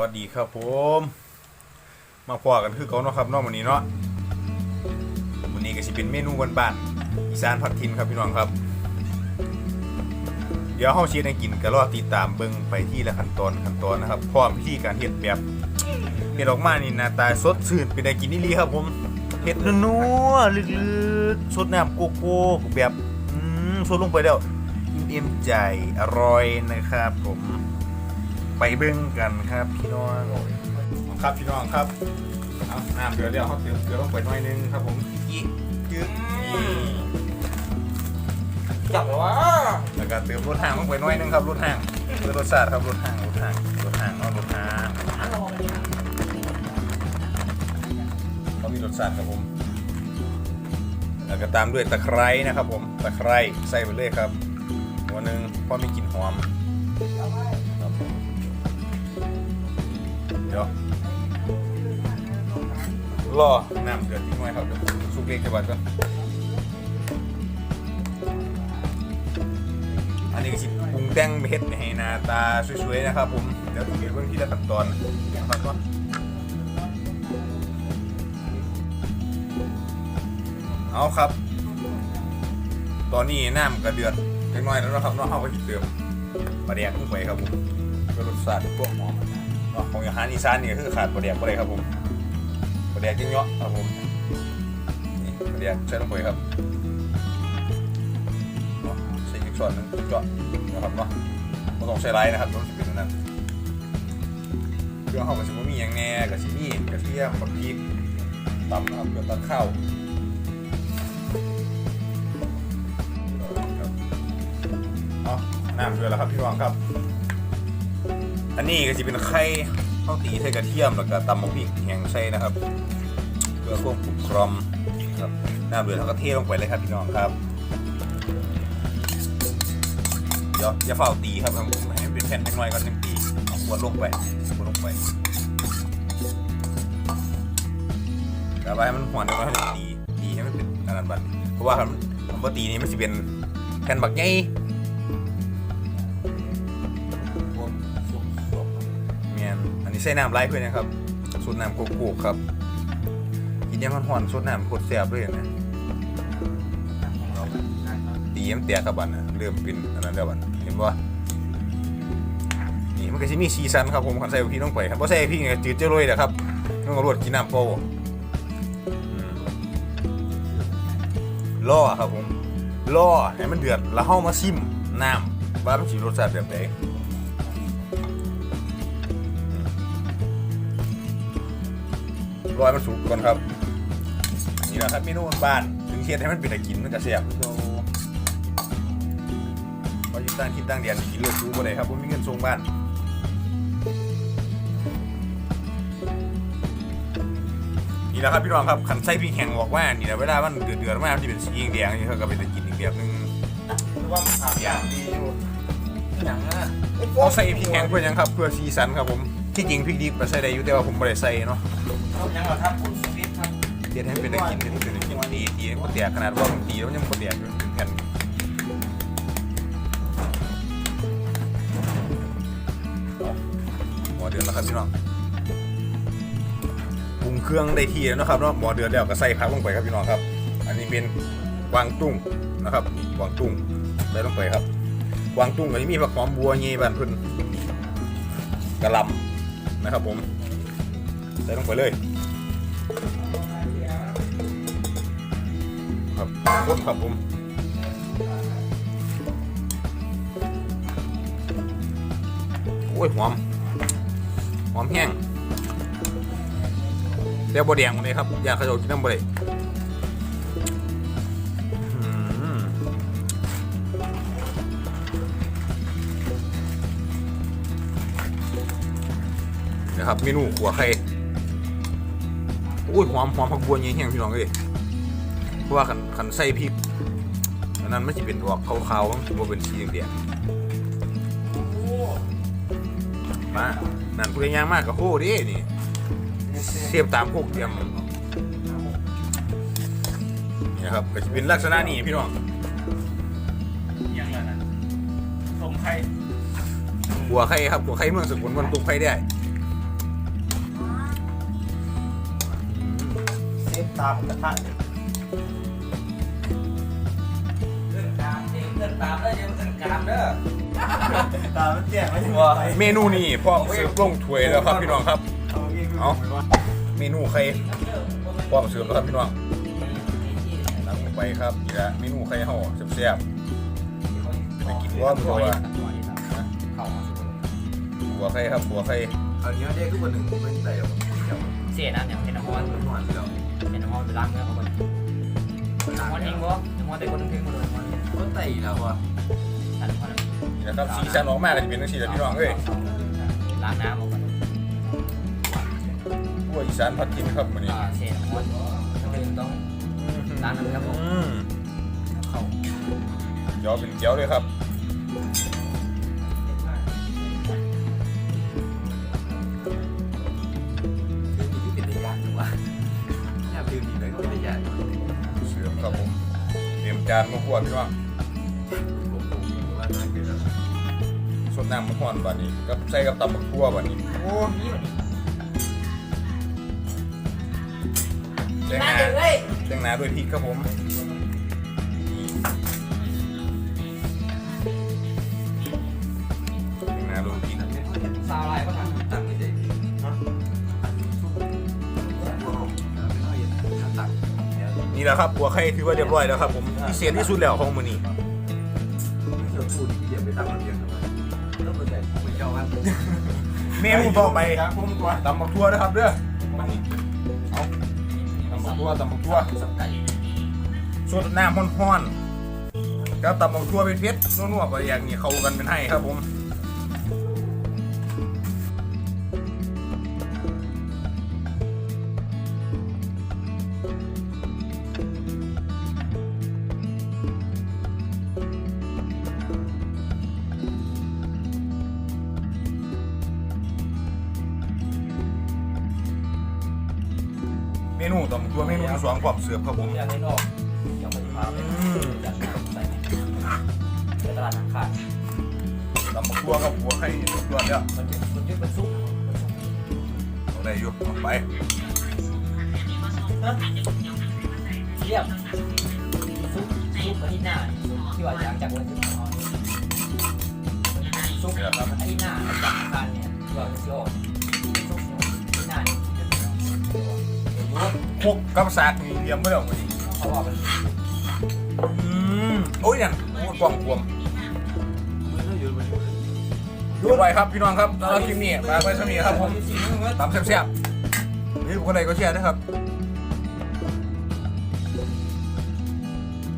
วัสดีครับผม มาพอกันคือเก่าเนาะครับเนอกวันนี้เนาะวันนี้ก็สิเป็นเมนูบ้านๆอีสานผัดทินครับพี่น้องครับ เดี๋ยวเฮาสิได้กินก็รอติดตามเบิ่งไปที่ละขั้นตอนขั้นตอนนะครับพร้อมวิธีการเฮ็ดแบบเฮ็ดออกมานี่หน้าตาสดชื่นเป็นได้กินอีหลีครับผมเฮ็ดนัวๆลึกๆสดน้ำโกโก้แบบอืมสดลงไปแล้วอิ่มเอมใจอร่อยนะครับผม ไปเบิ่งกันครับพี่น้องครับพี่น้องครับเอาน้ำเดือดเดียวเขาเติมเกลือลงไปหน่อยนึงครับผมอีกจึ๊กนี่จับว่าแล้วก็เติมรสห่างลงไปหน่อยนึงครับรสห่างเพื่อรสชาติครับรสห่างรสห่างรสห่างเอารสห่างเขามีรสชาติครับผมแล้วก็ตามด้วยตะไคร้นะครับผมตะไคร้ใส่ไปเลยครับหัวหนึ่งเพราะมีกลิ่นหอม เดี๋ยวรอน้ำเดือดทิ้งไว้ครับเดี๋ยวสุกเล็กจะบัดก่อนอันนี้ก็สิปรุงแต่งเฮ็ดให้หน้าตาสวยๆนะครับผมเดี๋ยวต้องเดี๋ยวเบิ่งที่ละขั้นตอนนะครับว่าเอาครับ ตอนนี้น้ำกระเดือดเล็กน้อยแล้วนะครับเนาะเฮาก็สิเติมปลาแดกลงไปครับผมเพื่อรสชาติพวกหอม เนาะของอาหารอีสานนี่ก็คือขาดปลาแดกบ่ได้ครับผมปลาแดกยิ่งเยอะครับผมนี่ปลาแดกใส่ลงไปครับเนาะใส่อีกช้อนหนึงเจาะนะครับเนาะบ่ต้องใส่หลายนะครับต้องสิเป็นอันนั้นเครื่องเฮาก็สิบ่มีหยังแหน่ก็สิมีกระเทียมบักพริกตำนะครับเกลือตัดข้าวเอาน้ำเดือดแล้วครับพี่รองครับ อันนี้ก็จะเป็นไข่ข้าวตีใส่กระเทียมแล้วก็ตำมะพริกแห้งใส่นะครับเพื่อควบคุมครอมครับน้ำเดือดแล้วก็เทลงไปเลยครับพี่น้องครับเดี๋ยวอย่าเฝ้าตีครับครับผมให้มันเป็นแผ่นเล็กน้อยก่อนหนึ่งตีเอาขวดลงไปขวดลงไปแล้วให้มันหวนเดี๋ยวเราให้มันตีตีให้มันเป็นอันนั้นบัดเพราะว่าคันมันบ่ตีนี่มันจะเป็นแผ่นบักใหญ่ ใส่น้ำไล่เพื่อนนะครับสูตรน้ำโกโก้ครับกินยังห่อนๆสูตรน้ำโคตรแซ่บเลยนะตีมันแตกครับบันนะเริ่มเป็นอันนั้นแล้วบันเห็นป่นี่มันก็จะมีซีซันครับผมขันใส่พี่ต้องไปครับเพราะใส่พี่ไงจืดเจ้าเลยนะครับต้องเอารวดกินน้ำโปอืมล่อครับผมล่อให้มันเดือดแล้วเข้ามาซิมน้ำว่ามันสีรสชาติแบบไหน รอยมันสุกก่อนครับ นี่แหละครับเมนูบ้านๆถึงเทียนให้มันเป็นตะกินมันจะเสียบโตพออยิ่ตั้งคิดตั้งเดียนกินเลือดซูบ่ได้ครับผมมีเงินส่งบ้านนี่แหละครับพี่น้องครับขันไส้พริกแห้งบอกว่านี่แหละเวลามันเดือดเดือดๆมากมันจะเป็นสีแดงๆนี่เขาก็เป็นตะกินอีกแบบนึงว่ามันขาดอย่างดีอยู่อย่างน่ะเขาใส่พริกแห้งเพื่อหยังครับเพื่อสีสันครับผม ที่จริงพริกดิบก็ใส่ได้อยู่แต่ว่าผมไม่ได้ใส่เนาะเอาอย่างเราทำคุณสวิตครับเตียนให้เป็นได้กินเป็นเป็นได้กินตีตีมันแตกขนาดว่ามันตีแล้วมันยังมันแตกอยู่เป็นแผ่นหมอเดือดแล้วครับพี่น้องปรุงเครื่องได้ทีแล้วนะครับเนาะหมอเดือดแล้วก็ใส่ผักลงไปครับพี่น้องครับ อันนี้เป็นกวางตุ้งนะครับกวางตุ้งใส่ลงไปครับกวางตุ้งก็จะมีผักหอมบัวเงี้ยบ้านเพิ่นกระลำ นะครับผมใส่ลงไปเลยครับคนครับผมโอ้ยหอมหอมแห้งแล้วบดแดงเลยครับอยากขยโยกินน้ำบดเดง นะครับเมนูขัวไข่โอ้ยหอมหอมผักบัวเงี้ยแห้งพี่น้องเลยเพราะว่าขันขันใส่พริกอันนั้นไม่จะเป็นออกขาวๆมันจะเป็นสีแดงๆมานั่นพูดง่ายๆมากกับโหดินี่เทียบตามพวกเตรียมนี่นะครับก็จะเป็นลักษณะนี้พี่น้องอย่างนั้นน่ะส่งใครหัวไข่ครับหัวไข่เมืองสกุลมันตุกไข่ได้ ตามกระทะเรื่องการเองเรื่องตามได้เดี๋ยวเรื่องการเด้อตามมันแจ้งไว้ยังไงเมนูนี้พร้อมเสิร์ฟลงถ้วยแล้วครับพี่น้องครับ เอาเองเอาเมนูไข่พร้อมเสิร์ฟแล้วครับพี่น้องนั่งลงไปครับนี่ละเมนูไข่ห่อแซ่บๆไปกินว่าตัวหัวไข่ครับหัวไข่อันนี้เด็กทุกคนหนึ่งไม่ได้หรอกเดี๋ยวเสียนะเนี่ยเป็นน้ำมัน มันหวานแล้วเป็นน้ำมันไปล้างเนื้อเขาก่อนน้ำมันเองบ่มันแต่คนนึงถึงมาเลยน้ำมันก็ไต่แล้วว่ะนี่นะครับสีสันออกมาก็จะเป็นจังซี่แหละพี่น้องเอ้ยล้างน้ำออกก่อนหัวอีสานพัดกินครับมื้อนี้อ่าเสียน้ำมันถึงต้องล้างน้ำครับผมอืมเขาเดี๋ยวเป็นเจียวเลยครับ ครับผมเตรียมจานมาคั่วพี่น้องผมผมว่าน่าเกิดแล้วสดน้ำมันฮ้อนบัดนี้กับใส่กับตำบักทั่วบัดนี้โอ้นี่วันนี้แจ้งหมาน้าเดี๋ยวเลยแจ้งหน้าด้วยพริกครับผม นี่แหละครับบัวไข่ถือว่าเรียบร้อยแล้วครับผมพิเศษที่สุดแล้วของมื้อนี้เรื่องพูดที่เดียวไปตั้งระเบียงทำไมต้องเป็นแบบไม่เจ้ากันเมนูต่อไปครับผมตัวตำบักทั่วนะครับเด้อมานี่เอาตำบักทั่วตำบักทั่วสับไก่สดน้ำฮ้อนๆแล้วตำบักทั่วเป็นเพชรนัวๆไปอย่างนี้เข้ากันเป็นให้ครับผม เมนูตำบักทั่วเมนูที่สองพร้อมเสิร์ฟครับผมอยากให้นอกอยากไปพาไปอยากใส่ในตลาดนักขาดตำบักทั่วกับบัวไข่ตัวเดียวมันยึดมันยึดมันซุกเอาได้อยู่เอาไปเรียบซุกซุกอาทิตย์หน้าที่ว่าอยากจากวันที่นอนซุกนี่แหละครับอาทิตย์หน้าจากทานเนี่ยที่ว่าจะโยกซุก พวกกับสากนี่เลี้ยงไว้แล้วมื้อนี้เขาบอกมันอืมโอ้ยนั่นโอ้ยกล่องกวมดูไว้ครับพี่น้องครับแล้วคลิปนี้มาไว้สมีครับผมตามแซ่บๆนี่คนใดก็เชียร์นะครับ